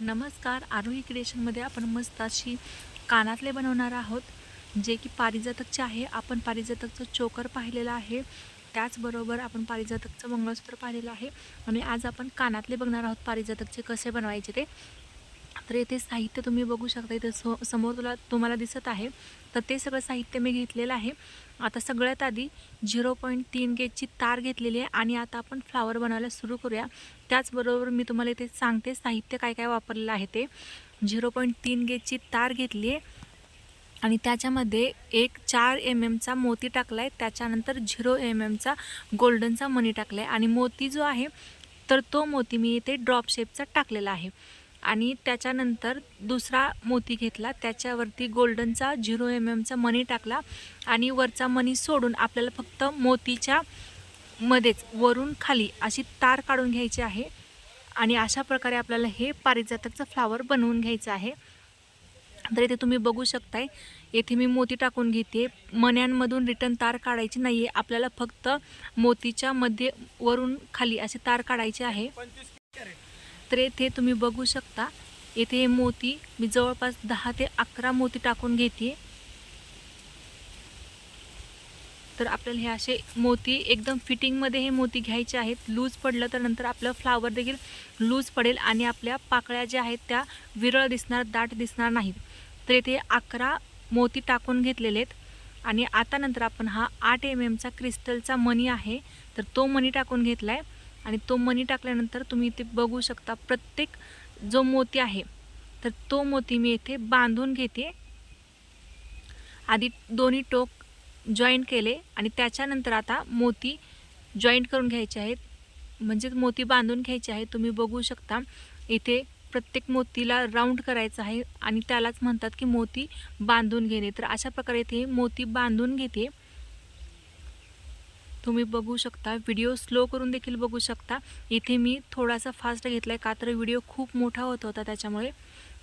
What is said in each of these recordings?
नमस्कार. आरोही क्रिएशनमध्ये आपण मस्त अशी कानातले बनवणार आहोत जे की पारिजातकचे आहे. आपण पारिजातकचं चोकर पाहिलेलं आहे. त्याचबरोबर आपण पारिजातकचं मंगळसूत्र पाहिलेलं आहे. आणि आज आपण कानातले बघणार आहोत पारिजातकचे कसे बनवायचे ते. तर येथे साहित्य तुम्ही बघू शकता इथे सो समोर तुला तुम्हाला दिसत आहे. तर ते सगळं साहित्य मी घेतलेलं आहे. आता सगळ्यात आधी झिरो पॉईंट तीन गेजची तार घेतलेली आहे आणि आता आपण फ्लावर बनवायला सुरू करूया. त्याचबरोबर मी तुम्हाला इथे सांगते साहित्य काय काय वापरलेलं आहे ते. झिरो पॉईंट तीन गेजची तार घेतली आहे. आणि त्याच्यामध्ये एक चार एम एमचा मोती टाकला आहे त्याच्यानंतर झिरो एम एमचा गोल्डनचा मनी टाकला आहे आणि मोती जो आहे तर तो मोती मी इथे ड्रॉप शेपचा टाकलेला आहे. आणि त्याच्यानंतर दुसरा मोती घेतला. त्याच्यावरती गोल्डनचा झिरो एम एमचा मनी टाकला आणि वरचा मनी सोडून आपल्याला फक्त मोतीच्या मध्येच वरून खाली अशी तार काढून घ्यायची आहे. आणि अशा प्रकारे आपल्याला हे पारिजातकचं फ्लावर बनवून घ्यायचं आहे. तर इथे तुम्ही बघू शकताय येथे मी मोती टाकून घेते. मण्यांमधून रिटर्न तार काढायची नाही आहे आपल्याला फक्त मोतीच्या मध्ये वरून खाली अशी तार काढायची आहे. तर येथे तुम्ही बघू शकता. येथे हे मोती मी जवळपास दहा ते अकरा मोती टाकून घेते. तर आपल्याला हे असे मोती एकदम फिटिंगमध्ये हे मोती घ्यायचे आहेत. लूज पडलं तर नंतर आपलं फ्लावर देखील लूज पडेल आणि आपल्या पाकळ्या ज्या आहेत त्या विरळ दिसणार दाट दिसणार नाहीत. तर येथे अकरा मोती टाकून घेतलेले आहेत. आणि आता नंतर आपण हा आठ एम एमचा क्रिस्टलचा मनी आहे. तर तो मनी टाकून घेतला आहे आणि तो मनी टाकल्यानंतर तुम्ही इथे बघू शकता प्रत्येक जो मोती आहे तर तो मोती मी इथे बांधून घेते. आधी दोन्ही टोक जॉईंट केले आणि त्याच्यानंतर आता मोती जॉईंट करून घ्यायचे आहेत. म्हणजेच मोती बांधून घ्यायचे आहे तुम्ही बघू शकता इथे प्रत्येक मोतीला राऊंड करायचं आहे आणि त्यालाच म्हणतात की मोती बांधून घेणे. तर अशा प्रकारे इथे मोती बांधून घेते. तुम्ही बघू शकता व्हिडिओ स्लो करून देखील बघू शकता. इथे मी थोडासा फास्ट घेतला आहे का तर व्हिडिओ खूप मोठा होत होता त्याच्यामुळे.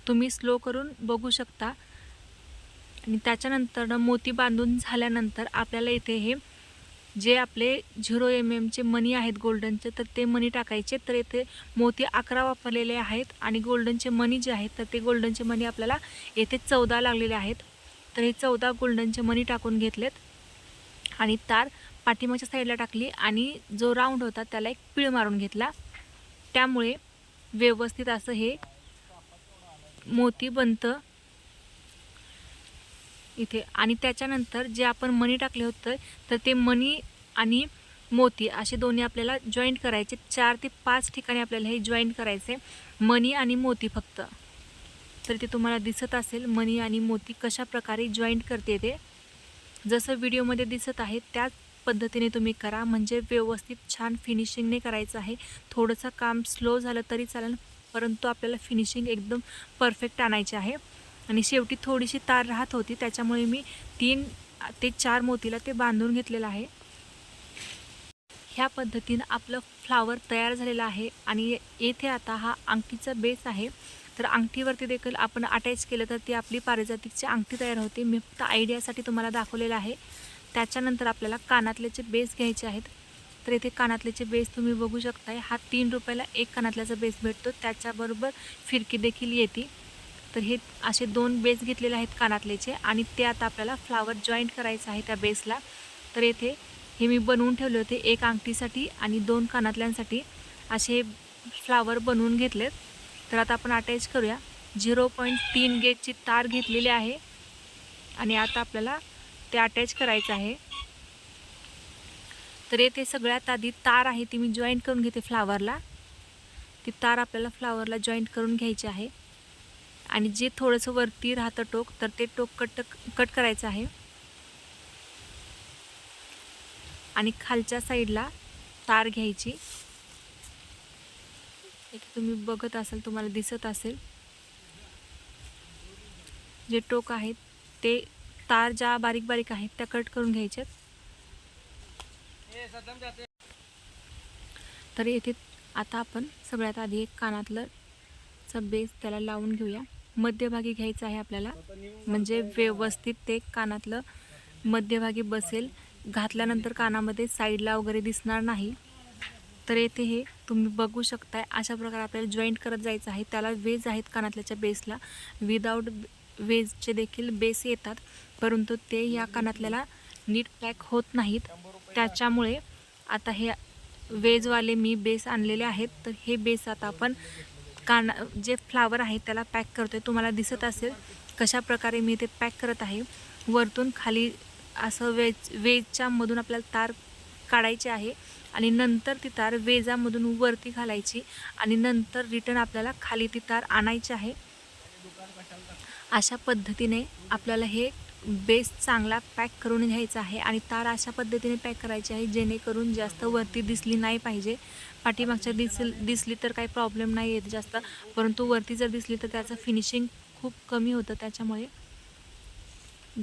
तुम्ही स्लो करून बघू शकता. आणि त्याच्यानंतर मोती बांधून झाल्यानंतर आपल्याला इथे हे जे आपले झिरो एम एमचे मनी आहेत गोल्डनचे तर ते मनी टाकायचे. तर इथे मोती अकरा वापरलेले आहेत आणि गोल्डनचे मनी जे आहेत तर ते गोल्डनचे मनी आपल्याला येथे चौदा लागलेले आहेत. तर हे चौदा गोल्डनचे मनी टाकून घेतलेत. आणि तार पाठीमागच्या साईडला टाकली आणि जो राऊंड होता त्याला एक पीळ मारून घेतला. त्यामुळे व्यवस्थित असं हे मोती बनतं इथे. आणि त्याच्यानंतर जे आपण मणी टाकले होतं तर ते मणी आणि मोती असे दोन्ही आपल्याला जॉईंट करायचे. चार ते पाच ठिकाणी आपल्याला हे जॉईंट करायचे. मणी आणि मोती फक्त. तर ते तुम्हाला दिसत असेल मनी आणि मोती कशा प्रकारे जॉईंट करते ते. जसं व्हिडिओमध्ये दिसत आहे त्याच पद्धतीने तुम्ही करा. म्हणजे व्यवस्थित छान फिनिशिंगने करायचं आहे. थोडंसं काम स्लो झालं तरी चालेल परंतु आपल्याला फिनिशिंग एकदम परफेक्ट आणायचे आहे. आणि शेवटी थोडीशी तार राहत होती त्याच्यामुळे मी तीन ते चार मोतीला ते बांधून घेतलेलं आहे. ह्या पद्धतीनं आपलं फ्लावर तयार झालेलं आहे. आणि येथे आता हा अंगठीचा बेस आहे. तर अंगठीवरती देखील आपण अटॅच केलं तर ती आपली पारिजातिकची अंगठी तयार होते. मी फक्त आयडियासाठी तुम्हाला दाखवलेलं आहे. त्याच्यानंतर आपल्याला कानातल्याचे बेस घ्यायचे आहेत तर इथे कानातल्याचे बेस तुम्ही बघू शकताय हा तीन रुपयाला एक कानातल्याचा बेस भेटतो. त्याच्याबरोबर फिरकी देखील येते. तर हे असे दोन बेस घेतलेले आहेत कानातल्याचे आणि ते आता आपल्याला फ्लावर जॉईंट करायचं आहे त्या बेसला. तर येथे हे मी बनवून ठेवले होते एक अंगठीसाठी आणि दोन कानातल्यांसाठी. असे फ्लावर बनवून घेतलेत. तर आता आपण अटॅच करूया. झिरो पॉईंट तीन गेटची तार घेतलेली आहे. आणि आता आपल्याला ते अटॅच करायचं आहे. तर येथे सगळ्यात आधी तार आहे ती मी जॉईंट करून घेते फ्लावरला ती तार आपल्याला फ्लावरला जॉईंट करून घ्यायची आहे. आणि जे थोडंसं वरती राहतं टोक तर ते टोक कट कट करायचं आहे. आणि खालच्या साईडला तार घ्यायची. इथे तुम्ही बघत असाल तुम्हाला दिसत असेल. जे टोक आहेत ते तार ज्या बारीक बारीक आहेत त्या कट करून घ्यायच्यात तर येथे आता आपण सगळ्यात आधी एक कानातलं चा बेस त्याला लावून घेऊया. मध्यभागी घ्यायचं आहे आपल्याला. म्हणजे व्यवस्थित ते कानातलं मध्यभागी बसेल. घातल्यानंतर कानामध्ये साईडला वगैरे दिसणार नाही. तर येथे हे तुम्ही बघू शकताय. अशा प्रकारे आपल्याला जॉईंट करत जायचं आहे. त्याला वेज आहेत कानातल्याच्या बेसला विदाऊट वेजचे देखील बेस येतात परंतु ते या कानातल्याला नीट पॅक होत नाहीत. त्याच्यामुळे आता हे वेजवाले मी बेस आणलेले आहेत. तर हे बेस आता आपण काना जे फ्लावर आहे त्याला पॅक करतो आहे तुम्हाला दिसत असेल कशा प्रकारे मी ते पॅक करत आहे. वरतून खाली असं वेज वेजच्या मधून आपल्याला तार काढायची आहे आणि नंतर ती तार वेजामधून वरती घालायची आणि नंतर रिटर्न आपल्याला खाली ती तार आणायची आहे. अशा पद्धतीने आपल्याला हे बेस चांगला पॅक करून घ्यायचा आहे आणि तार अशा पद्धतीने पॅक करायची आहे जेणेकरून जास्त वरती दिसली नाही पाहिजे. पाठीमागच्या दिसल दिसली तर काही प्रॉब्लेम नाही येत जास्त. परंतु वरती जर दिसली तर त्याचं फिनिशिंग खूप कमी होतं त्याच्यामुळे.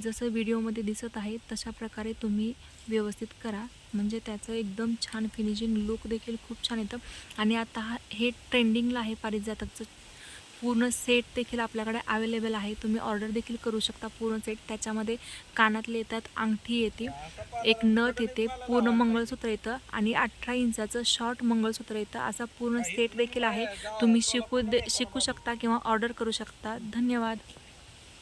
जसं व्हिडिओमध्ये दिसत आहे तशा प्रकारे तुम्ही व्यवस्थित करा. म्हणजे त्याचं एकदम छान फिनिशिंग लुक देखील खूप छान येतं. आणि आता हा हे ट्रेंडिंगला आहे पारिजातकचं पूर्ण सेट देखील आपल्याकडे अवेलेबल आहे. तुम्ही ऑर्डर देखील करू शकता पूर्ण सेट त्याच्यामध्ये कानातले येतात अंगठी येते एक नथ येते पूर्ण मंगळसूत्र येतं आणि अठरा इंचाचं शॉर्ट मंगळसूत्र येतं. असा पूर्ण सेट देखील आहे. तुम्ही शिकू दे शिकू शकता किंवा ऑर्डर करू शकता. धन्यवाद.